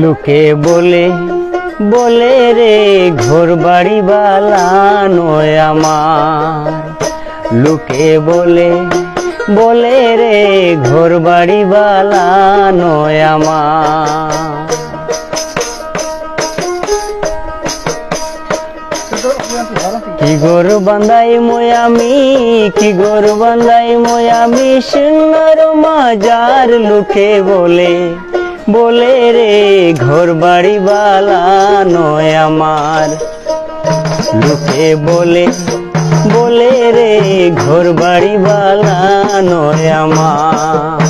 লোকে বলে বলে রে ঘোর বাড়ি বালানোয় আমার। লোকে বলে বলে রে ঘোর বাড়ি বালানোয় আমার। কি গরু বান্দাই ময়ামি, কি গরু বান্দাই ময়ামি সুন্দর মাজার লোকে বলে বলে রে ঘর বাড়ি বালা নয় আমার। লোকে বলে বলে রে ঘর বাড়ি বালা নয় আমার।